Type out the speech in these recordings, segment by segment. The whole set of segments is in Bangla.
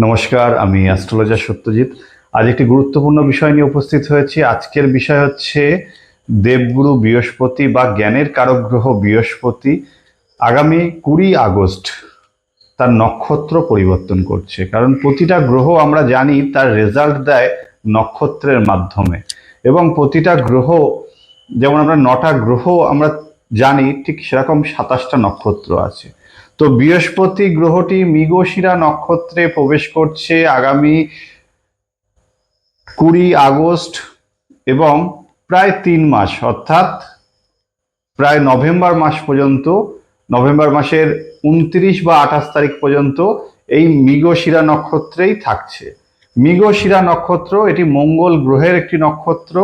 নমস্কার, আমি অ্যাস্ট্রোলজার সত্যজিৎ। আজ একটি গুরুত্বপূর্ণ বিষয় নিয়ে উপস্থিত হয়েছি। আজকের বিষয় হচ্ছে দেবগুরু বৃহস্পতি বা জ্ঞানের কারক গ্রহ বৃহস্পতি। আগামী কুড়ি আগস্ট তার নক্ষত্র পরিবর্তন করছে। কারণ প্রতিটা গ্রহ আমরা জানি তার রেজাল্ট দেয় নক্ষত্রের মাধ্যমে। এবং প্রতিটা গ্রহ, যেমন আমরা নটা গ্রহ আমরা জানি, ঠিক সেরকম সাতাশটা নক্ষত্র আছে। তো বৃহস্পতি গ্রহটি মৃগশিরা নক্ষত্রে প্রবেশ করছে আগামী কুড়ি আগস্ট এবং প্রায় তিন মাস, অর্থাৎ প্রায় নভেম্বর মাস পর্যন্ত, নভেম্বর মাসের উনত্রিশ বা আঠাশ তারিখ পর্যন্ত এই মৃগশিরা নক্ষত্রেই থাকছে। মৃগশিরা নক্ষত্র, এটি মঙ্গল গ্রহের একটি নক্ষত্র।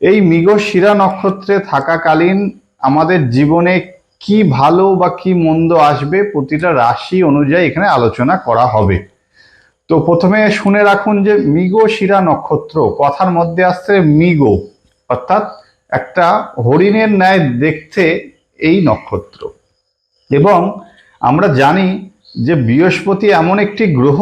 এই মৃগশিরা নক্ষত্রে থাকাকালীন আমাদের জীবনে কি ভালো বা কি মন্দ আসবে প্রতিটা রাশি অনুযায়ী এখানে আলোচনা করা হবে। তো প্রথমে শুনে রাখুন যে মিগো মৃগশিরা নক্ষত্র কথার মধ্যে আসছে মৃগ, অর্থাৎ একটা হরিণের ন্যায় দেখতে এই নক্ষত্র। এবং আমরা জানি যে বৃহস্পতি এমন একটি গ্রহ,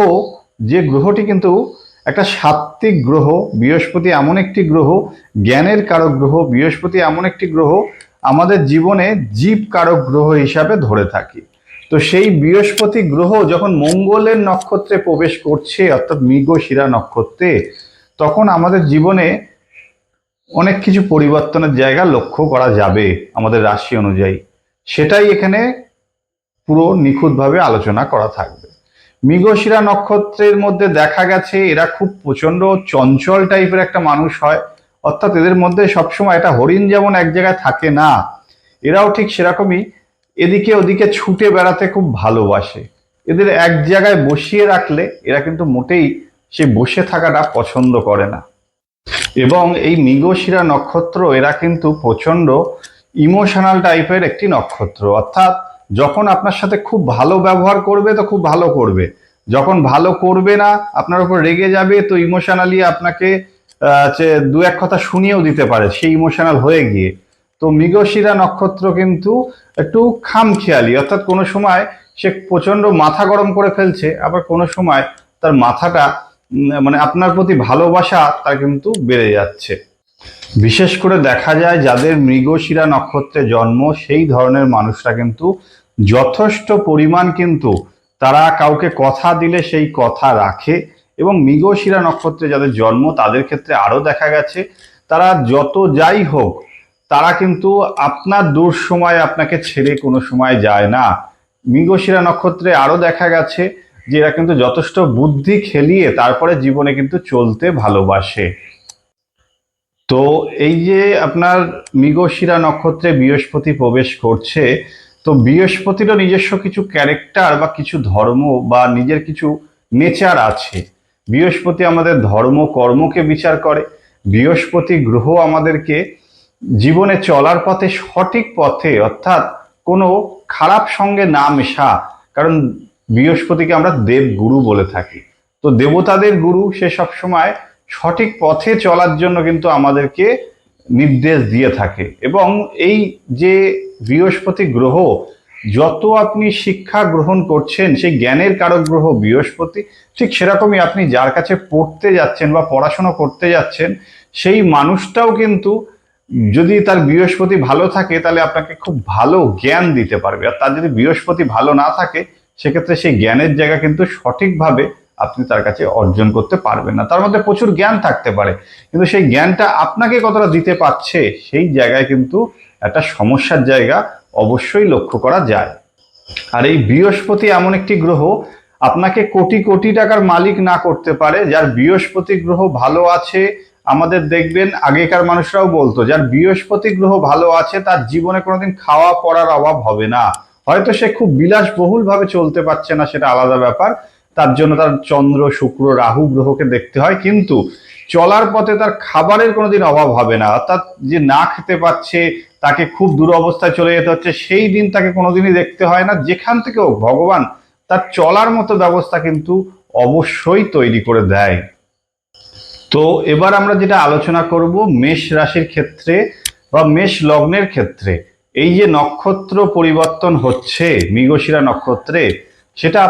যে গ্রহটি কিন্তু একটা সাত্ত্বিক গ্রহ, বৃহস্পতি এমন একটি গ্রহ, জ্ঞানের কারক গ্রহ, বৃহস্পতি এমন একটি গ্রহ আমাদের জীবনে জীব কারক গ্রহ হিসাবে ধরে থাকি। তো সেই বৃহস্পতি গ্রহ যখন মঙ্গলের নক্ষত্রে প্রবেশ করছে, অর্থাৎ মৃগশিরা নক্ষত্রে, তখন আমাদের জীবনে অনেক কিছু পরিবর্তনের জায়গা লক্ষ্য করা যাবে আমাদের রাশি অনুযায়ী। সেটাই এখানে পুরো নিখুঁতভাবে আলোচনা করা থাকবে। মৃগশিরা নক্ষত্রের মধ্যে দেখা গেছে, এরা খুব প্রচণ্ড চঞ্চল টাইপের একটা মানুষ হয়। অর্থাৎ এদের মধ্যে সবসময় এটা হরিণ যেমন এক জায়গায় থাকে না, এরাও ঠিক সেরকমই এদিকে ওদিকে ছুটে বেড়াতে খুব ভালোবাসে। এদের এক জায়গায় বসিয়ে রাখলে এরা কিন্তু মোটেই সে বসে থাকাটা পছন্দ করে না। এবং এই মৃগশিরা নক্ষত্র, এরা কিন্তু প্রচণ্ড ইমোশনাল টাইপের একটি নক্ষত্র। অর্থাৎ যখন আপনার সাথে খুব ভালো ব্যবহার করবে তো খুব ভালো করবে। যখন ভালো করবে না, আপনার উপর রেগে যাবে, তো ইমোশনালি আপনাকে দু এক কথা শুনিয়েও দিতে পারে সেই ইমোশনাল হয়ে গিয়ে। তো মৃগশিরা নক্ষত্র কিন্তু একটু খামখেয়ালি, অর্থাৎ কোনো সময় সে প্রচণ্ড মাথা গরম করে ফেলছে, আবার কোনো সময় তার মাথাটা মানে আপনার প্রতি ভালোবাসা তার কিন্তু বেড়ে যাচ্ছে। বিশেষ করে দেখা যায় যাদের মৃগশিরা নক্ষত্রে জন্ম, সেই ধরনের মানুষরা কিন্তু যথেষ্ট পরিমাণ কিন্তু তারা কাউকে কথা দিলে সেই কথা রাখে। এবং মৃগশিরা নক্ষত্রে যাদের জন্ম, তাদের ক্ষেত্রে আরও দেখা গেছে। তারা যত যাই হোক, তারা কিন্তু আপনার দূর সময় আপনাকে ছেড়ে কোনো সময় যায় না। মৃগশিরা নক্ষত্রে আরও দেখা গেছে যে এরা কিন্তু যথেষ্ট বুদ্ধি খেলিয়ে তারপরে জীবনে কিন্তু চলতে ভালোবাসে। তো এই যে আপনার মৃগশিরা নক্ষত্রে বৃহস্পতি প্রবেশ করছে, তো বৃহস্পতিরও নিজস্ব কিছু ক্যারেক্টার বা কিছু ধর্ম বা নিজের কিছু নেচার আছে। বৃহস্পতি আমাদের ধর্ম, কর্মকে বিচার করে। বৃহস্পতি গ্রহ আমাদেরকে জীবনে চলার পথে, সঠিক পথে, অর্থাৎ কোনো খারাপ সঙ্গে না মেশা। কারণ বৃহস্পতিকে আমরা দেবগুরু বলে থাকি। তো দেবতাদের গুরু, সে সব সময় সঠিক পথে চলার জন্য কিন্তু আমাদেরকে নির্দেশ দিয়ে থাকে। এবং এই যে বৃহস্পতি গ্রহ যত আপনি শিক্ষা গ্রহণ করছেন, সেই জ্ঞানের কারক গ্রহ বৃহস্পতি, ঠিক সেরকমই আপনি যার কাছে পড়তে যাচ্ছেন বা পড়াশোনা করতে যাচ্ছেন, সেই মানুষটাও কিন্তু যদি তার বৃহস্পতি ভালো থাকে, তাহলে আপনাকে খুব ভালো জ্ঞান দিতে পারবে। আর তার যদি বৃহস্পতি ভালো না থাকে, সেক্ষেত্রে সেই জ্ঞানের জায়গা কিন্তু সঠিকভাবে আপনি তার কাছে অর্জন করতে পারবেন না। তার মধ্যে প্রচুর জ্ঞান থাকতে পারে। কিন্তু সেই জ্ঞানটা আপনাকে কতটা দিতে পারছে, সেই জায়গায় কিন্তু একটা সমস্যার জায়গা অবশ্যই লক্ষ্য করা যায়। আর এই বৃহস্পতি এমন একটি গ্রহ, আপনাকে কোটি কোটি টাকার মালিক না করতে পারে, যার বৃহস্পতি গ্রহ ভালো আছে, আমাদের দেখবেন আগেকার মানুষরাও বলতো, যার বৃহস্পতি গ্রহ ভালো আছে, তার জীবনে কোনোদিন খাওয়া পড়ার অভাব হবে না। হয়তো সে খুব বিলাসবহুল ভাবে চলতে পারছে না, সেটা আলাদা ব্যাপার। তার জন্য তার চন্দ্র, শুক্র, রাহু গ্রহকে দেখতে হয়। কিন্তু চলার পথে তার খাবারের কোনোদিন অভাব হবে না। অর্থাৎ যে না খেতে পাচ্ছে তাকে খুব দুরবস্থায় চলে যেতে হচ্ছে, সেই দিন তাকে কোনোদিনই দেখতে হয় না। যেখান থেকেও ভগবান তার চলার মতো ব্যবস্থা কিন্তু অবশ্যই তৈরি করে দেয়। তো এবার আমরা যেটা আলোচনা করব মেষ রাশির ক্ষেত্রে বা মেষ লগ্নের ক্ষেত্রে। এই যে নক্ষত্র পরিবর্তন হচ্ছে, মৃগশিরা নক্ষত্রে, সেটা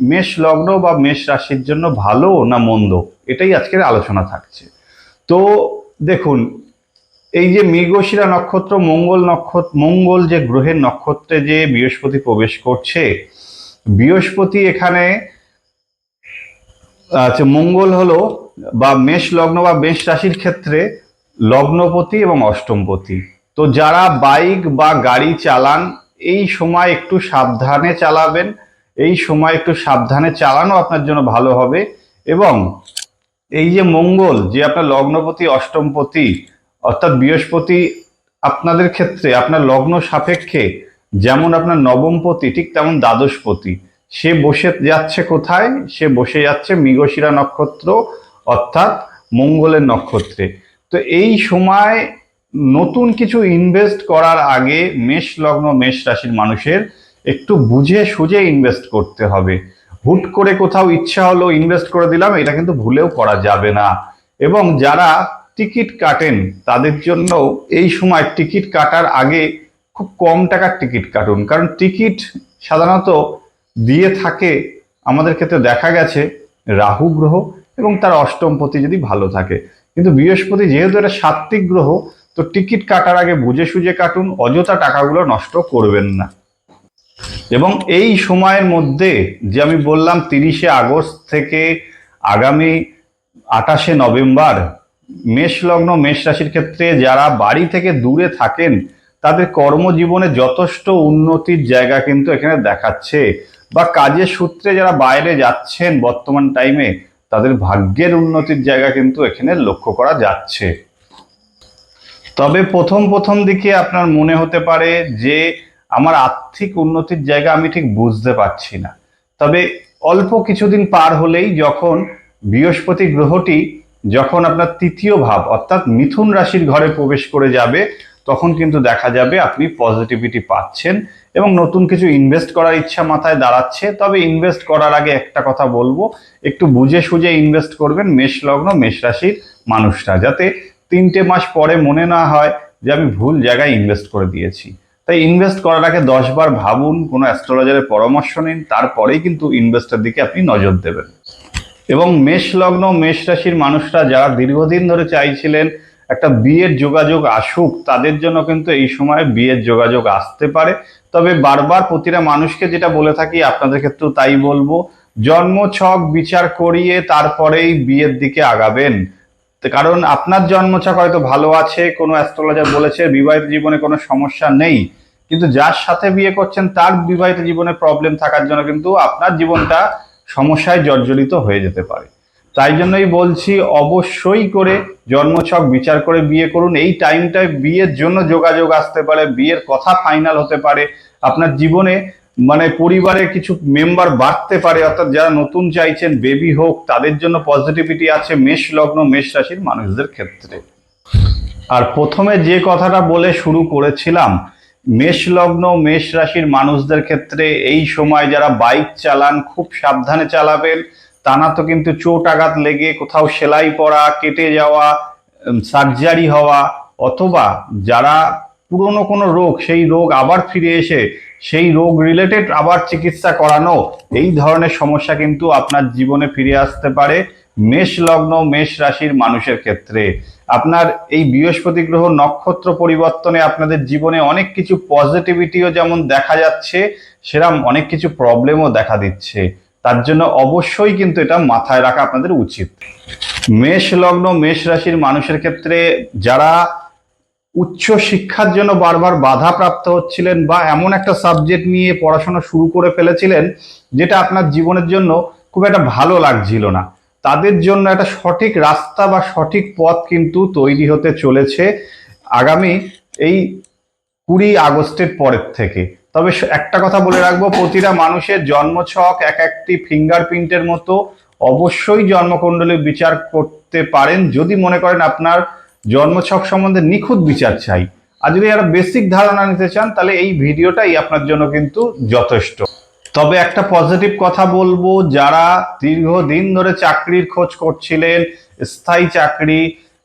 মেষ লগ্ন বা মেষ রাশির জন্য ভালো না মন্দ? এটাই আজকের আলোচনা থাকছে। তো দেখুন, এই যে মৃগশিরা নক্ষত্র, মঙ্গল নক্ষত্র, মঙ্গল যে গ্রহের নক্ষত্রে যে বৃহস্পতি প্রবেশ করছে, বৃহস্পতি এখানে আচ্ছা মঙ্গল হলো বা মেষ লগ্ন বা মেষ রাশির ক্ষেত্রে লগ্নপতি এবং অষ্টমপতি। তো যারা বাইক বা গাড়ি চালান, এই সময় একটু সাবধানে চালাবেন। এই সময় একটু সাবধানে চালানো আপনার জন্য ভালো হবে। এবং এই যে মঙ্গল, যে আপনার লগ্নপতি, অষ্টমপতি, অর্থাৎ বৃহস্পতি আপনাদের ক্ষেত্রে, আপনার লগ্ন সাপেক্ষে যেমন আপনার নবমপতি, ঠিক তেমন দ্বাদশপতি। সে বসে যাচ্ছে কোথায়? সে বসে যাচ্ছে মৃগশিরা নক্ষত্র, অর্থাৎ মঙ্গলের নক্ষত্রে। তো এই সময় নতুন কিছু ইনভেস্ট করার আগে মেষ লগ্ন, মেষ রাশির মানুষের একটু বুঝে সুঝে ইনভেস্ট করতে হবে। হুট করে কোথাও ইচ্ছা হলো ইনভেস্ট করে দিলাম, এটা কিন্তু ভুলেও করা যাবে না। এবং যারা টিকিট কাটেন, তাদের জন্য এই সময় টিকিট কাটার আগে খুব কম টাকার টিকিট কাটুন। কারণ টিকিট সাধারণত দিয়ে থাকে, আমাদের ক্ষেত্রে দেখা গেছে, রাহু গ্রহ এবং তার অষ্টমপতি যদি ভালো থাকে। কিন্তু বৃহস্পতি যেহেতু এটা সাত্ত্বিক গ্রহ, তো টিকিট কাটার আগে বুঝে সুঝে কাটুন, অযথা টাকাগুলো নষ্ট করবেন না। এবং এই সময়ের মধ্যে যে আমি বললাম তিরিশে আগস্ট থেকে আগামী আঠাশে নভেম্বর, মেষ লগ্ন, মেষ রাশির ক্ষেত্রে যারা বাড়ি থেকে দূরে থাকেন, তাদের কর্মজীবনে যথেষ্ট উন্নতির জায়গা কিন্তু এখানে দেখাচ্ছে বা কাজের সূত্রে যারা বাইরে যাচ্ছেন বর্তমান টাইমে তাদের ভাগ্যের উন্নতির জায়গা কিন্তু এখানে লক্ষ্য করা যাচ্ছে। তবে প্রথম প্রথম দিকে আপনার মনে হতে পারে যে আমার আর্থিক উন্নতির জায়গা আমি ঠিক বুঝতে পারছি না। তবে অল্প কিছুদিন পার হলেই যখন বৃহস্পতি গ্রহটি যখন আপনার তৃতীয় ভাব, অর্থাৎ মিথুন রাশির ঘরে প্রবেশ করে যাবে, তখন কিন্তু দেখা যাবে আপনি পজিটিভিটি পাচ্ছেন এবং নতুন কিছু ইনভেস্ট করার ইচ্ছা মাথায় দাঁড়াচ্ছে। তবে ইনভেস্ট করার আগে একটা কথা বলব, একটু বুঝে সুঝে ইনভেস্ট করবেন মেষ লগ্ন, মেষ রাশির মানুষরা, যাতে তিনটে মাস পরে মনে না হয় যে আমি ভুল জায়গায় ইনভেস্ট করে দিয়েছি। তাই ইনভেস্ট করার আগে দশবার ভাবুন, কোনো অ্যাস্ট্রোলজারের পরামর্শ নিন, তারপরেই কিন্তু ইনভেস্টের দিকে আপনি নজর দেবেন। এবং মেষ লগ্ন, মেষ রাশির মানুষরা যারা দীর্ঘদিন ধরে চাইছিলেন একটা বিয়ের যোগাযোগ আসুক, তাদের জন্য কিন্তু এই সময় বিয়ের যোগাযোগ আসতে পারে। তবে বারবার প্রতিটা মানুষকে যেটা বলে থাকি, আপনাদের ক্ষেত্রেও তাই বলব জন্ম ছক বিচার করিয়ে তারপরেই বিয়ের দিকে আগাবেন। কারণ আপনার জন্মছক হয়তো ভালো আছে, কোনো অ্যাস্ট্রোলজার বলেছে, বিবাহিত জীবনে কোনো সমস্যা নেই, কিন্তু যার সাথে বিয়ে করছেন তার বিবাহিত জীবনে প্রবলেম থাকার জন্য কিন্তু আপনার জীবনটা সমস্যায় জর্জরিত হয়ে যেতে পারে। তাই জন্যই বলছি, অবশ্যই করে জন্মছক বিচার করে বিয়ে করুন। এই টাইমটায় বিয়ের জন্য যোগাযোগ আসতে পারে, বিয়ের কথা ফাইনাল হতে পারে। আপনার জীবনে মানে পরিবারে কিছু মেম্বার বাড়তে পারে, অর্থাৎ যারা নতুন চাইছেন বেবি হোক, তাদের জন্য পজিটিভিটি আছে মেষ লগ্ন, মেষ রাশির মানুষদের ক্ষেত্রে। আর প্রথমে যে কথাটা বলে শুরু করেছিলাম, মেষ লগ্ন, মেষ রাশির মানুষদের ক্ষেত্রে এই সময় যারা বাইক চালান, খুব সাবধানে চালাবেন। তা না তো কিন্তু চোট আঘাত লেগে কোথাও সেলাই পড়া, কেটে যাওয়া সার্জারি হওয়া, অথবা যারা পুরনো কোনো রোগ, সেই রোগ আবার ফিরে এসে সেই রোগ রিলেটেড আবার চিকিৎসা করানো, এই ধরনের সমস্যা কিন্তু আপনার জীবনে ফিরে আসতে পারে মেষ লগ্ন, মেষ রাশির মানুষের ক্ষেত্রে। আপনার এই বৃহস্পতি গ্রহ নক্ষত্র পরিবর্তনে আপনাদের জীবনে অনেক কিছু পজিটিভিটিও যেমন দেখা যাচ্ছে সেরকম অনেক কিছু প্রবলেমও দেখা দিচ্ছে। তার জন্য অবশ্যই কিন্তু এটা মাথায় রাখা আপনাদের উচিত। মেষ লগ্ন, মেষ রাশির মানুষের ক্ষেত্রে যারা উচ্চ শিক্ষার জন্য বারবার বাধা প্রাপ্ত হচ্ছিলেন বা এমন একটা সাবজেক্ট নিয়ে পড়াশোনা শুরু করে ফেলেছিলেন যেটা আপনার জীবনের জন্য খুব একটা ভালো লাগছিল না। তাদের জন্য একটা সঠিক রাস্তা বা সঠিক পথ কিন্তু তৈরি হতে চলেছে আগামী এই কুড়ি আগস্টের পরের থেকে। তবে একটা কথা বলে রাখব, প্রতিটা মানুষের জন্মছক এক একটি ফিঙ্গারপ্রিন্টের মতো অবশ্যই জন্মকুণ্ডলী বিচার করতে পারেন। যদি মনে করেন আপনার জন্মছক সম্বন্ধে নিখুঁত বিচার চাই। আর যদি একটা বেসিক ধারণা নিতে চান, তাহলে এই ভিডিওটাই আপনার জন্য কিন্তু যথেষ্ট। তবে একটা পজিটিভ কথা বলব, যারা দীর্ঘদিন ধরে চাকরির খোঁজ করছিলেন, স্থায়ী চাকরি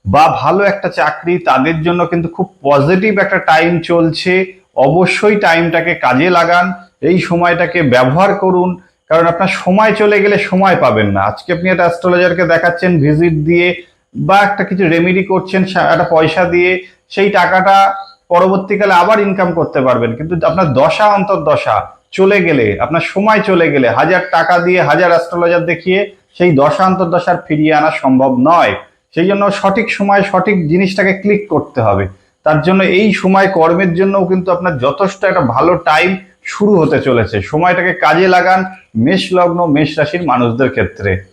বা ভালো একটা চাকরি, তাদের জন্য কিন্তু খুব পজিটিভ একটা টাইম চলছে। অবশ্যই টাইমটাকে কাজে লাগান, এই সময়টাকে ব্যবহার করুন। কারণ আপনার সময় চলে গেলে সময় পাবেন না। আজকে আপনি একটা অ্যাস্ট্রোলজারকে দেখাচ্ছেন ভিজিট দিয়ে বা একটা কিছু রেমেডি করছেন একটা পয়সা দিয়ে, সেই টাকাটা পরবর্তীকালে আবার ইনকাম করতে পারবেন। কিন্তু আপনার দশা অন্তর্দশা চলে গেলে, আপনার সময় চলে গেলে, হাজার টাকা দিয়ে হাজার অ্যাস্ট্রোলজার দেখিয়ে সেই দশা অন্তর্দশার ফিরিয়ে আনা সম্ভব নয়। সেই জন্য সঠিক সময়, সঠিক জিনিসটাকে ক্লিক করতে হবে। তার জন্য এই সময় কর্মের জন্যও কিন্তু আপনার যথেষ্ট একটা ভালো টাইম শুরু হতে চলেছে। সময়টাকে কাজে লাগান মেষ লগ্ন, মেষ রাশির মানুষদের ক্ষেত্রে।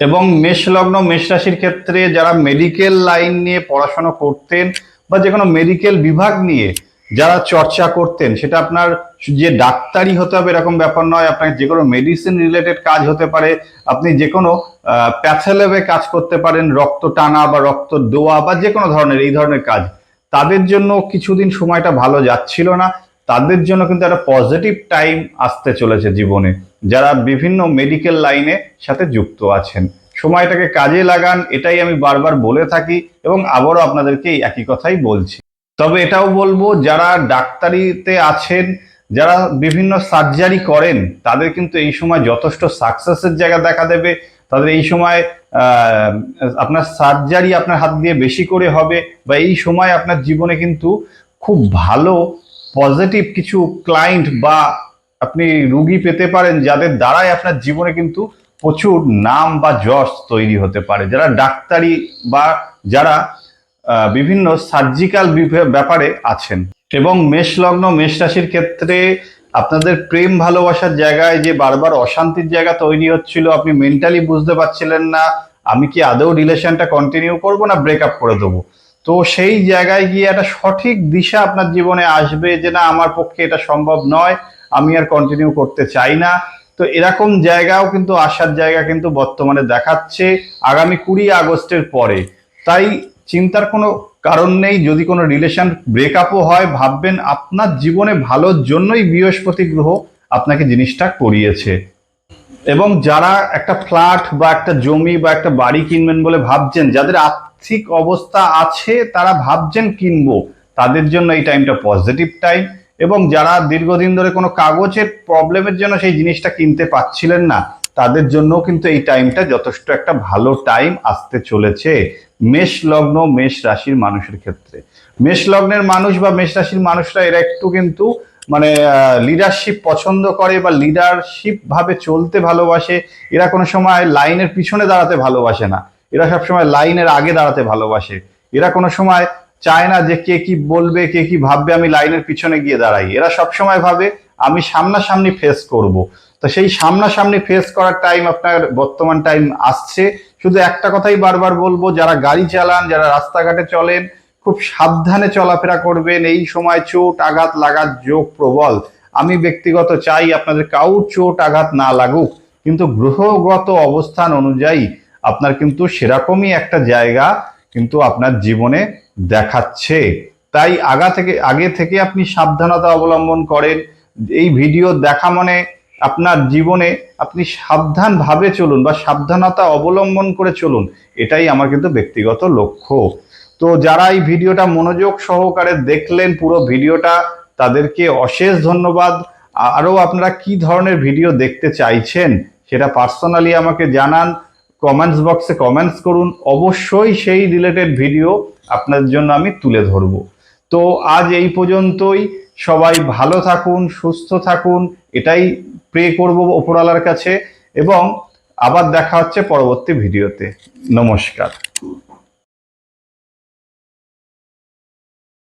এবং মেষ লগ্ন মেষ রাশির ক্ষেত্রে যারা মেডিকেল লাইন নিয়ে পড়াশোনা করতেন বা যে কোনো মেডিকেল বিভাগ নিয়ে যারা চর্চা করতেন, সেটা আপনার যে ডাক্তারি হতে হবে এরকম ব্যাপার নয়। আপনার যে কোনো মেডিসিন রিলেটেড কাজ হতে পারে। আপনি যে কোনো প্যাথেলেবে কাজ করতে পারেন, রক্ত টানা বা রক্ত দোয়া বা যে কোনো ধরনের, এই ধরনের কাজ। তাদের জন্য কিছুদিন সময়টা ভালো যাচ্ছিল না। তাদের জন্য কিন্তু একটা পজিটিভ টাইম আসতে চলেছে জীবনে। যারা বিভিন্ন মেডিকেল লাইনে সাথে যুক্ত আছেন। সময়টাকে কাজে লাগান, এটাই আমি বারবার বলে থাকি এবং আবারও আপনাদেরকে একই কথাই বলছি। তবে এটাও বলব, যারা ডাক্তারিতে আছেন, যারা বিভিন্ন সার্জারি করেন, তাদের কিন্তু এই সময় যথেষ্ট সাকসেসের জায়গা দেখা দেবে। তাদের এই সময় আপনার সার্জারি আপনার হাত দিয়ে বেশি করে হবে বা এই সময় আপনার জীবনে কিন্তু খুব ভালো পজিটিভ কিছু ক্লায়েন্ট বা আপনি রুগী পেতে পারেন যাদের দ্বারাই আপনার জীবনে কিন্তু প্রচুর নাম বা যশ তৈরি হতে পারে। যারা ডাক্তারি বা যারা বিভিন্ন সার্জিক্যাল ব্যাপারে আছেন। এবং মেষ লগ্ন মেষ রাশির ক্ষেত্রে আপনাদের প্রেম ভালোবাসার জায়গায় যে বারবার অশান্তির জায়গা তৈরি হচ্ছিল, আপনি মেন্টালি বুঝতে পারছিলেন না, আমি কি আদৌ রিলেশনটা কন্টিনিউ করব না ব্রেকআপ করে দেবো? তো সেই জায়গায় গিয়ে একটা সঠিক দিশা আপনার জীবনে আসবে যে না, আমার পক্ষে এটা সম্ভব নয়, আমি আর কন্টিনিউ করতে চাই না। তো এরকম জায়গাও কিন্তু আসার জায়গা কিন্তু বর্তমানে দেখাচ্ছে আগামী কুড়ি আগস্টের পরে। তাই চিন্তার কোনো কারণ নেই, যদি কোনো রিলেশন ব্রেকআপও হয়, ভাববেন আপনার জীবনে ভালোর জন্যই বৃহস্পতি গ্রহ আপনাকে জিনিসটা করিয়েছে। এবং যারা একটা ফ্ল্যাট বা একটা জমি বা একটা বাড়ি কিনবেন বলে ভাবছেন, যাদের আর্থিক অবস্থা আছে, তারা ভাবছেন কিনবো। তাদের জন্য এই টাইমটা পজিটিভ টাইম এবং যারা দীর্ঘদিন ধরে কোনো কাগজের প্রবলেমের জন্য সেই জিনিসটা কিনতে পাচ্ছিলেন না, তাদের জন্য কিন্তু এই টাইমটা যথেষ্ট একটা ভালো টাইম আসতে চলেছে মেষ লগ্ন, মেষ রাশির মানুষের ক্ষেত্রে। মেষ লগ্নের মানুষ বা মেষ রাশির মানুষরা এরা একটু কিন্তু মানে লিডারশিপ পছন্দ করে বা লিডারশিপ ভাবে চলতে ভালোবাসে। এরা কোনো সময় লাইনের পিছনে দাঁড়াতে ভালোবাসে না। এরা সবসময় লাইনের আগে দাঁড়াতে ভালোবাসে। এরা কোনো সময় চায় না যে কে কি বলবে, কে কি ভাববে, আমি লাইনের পিছনে গিয়ে দাঁড়াই। এরা সবসময় ভাবে, আমি সামনাসামনি ফেস করব। তো সেই সামনাসামনি ফেস করার টাইম আপনার বর্তমান টাইম আসছে। শুধু একটা কথাই বারবার বলব, যারা গাড়ি চালান, যারা রাস্তাঘাটে চলেন, খুব সাবধানে চলাফেরা করবেন। এই সময় চোট আঘাত লাগার যোগ প্রবল। আমি ব্যক্তিগত চাই আপনাদের কাউ চোট আঘাত না লাগুক। কিন্তু গ্রহগত অবস্থান অনুযায়ী আপনার কিন্তু সেরকমই একটা জায়গা কিন্তু আপনার জীবনে দেখাচ্ছে। তাই আগা থেকে, আগে থেকে আপনি সাবধানতা অবলম্বন করেন। এই ভিডিও দেখা মানে আপনার জীবনে আপনি সাবধানভাবে চলুন বা সাবধানতা অবলম্বন করে চলুন। এটাই আমার কিন্তু ব্যক্তিগত লক্ষ্য। তো যারা এই ভিডিওটা মনোযোগ সহকারে দেখলেন পুরো ভিডিওটা, তাদেরকে অশেষ ধন্যবাদ। আরও আপনারা কি ধরনের ভিডিও দেখতে চাইছেন সেটা পার্সোনালি আমাকে জানান। কমেন্টস বক্সে কমেন্টস করুন। অবশ্যই সেই রিলেটেড ভিডিও আপনার জন্য আমি তুলে ধরব। তো আজ এই পর্যন্তই। সবাই ভালো থাকুন, সুস্থ থাকুন, এটাই প্রে করব ওপরওয়ালার কাছে। এবং আবার দেখা হচ্ছে পরবর্তী ভিডিওতে নমস্কার।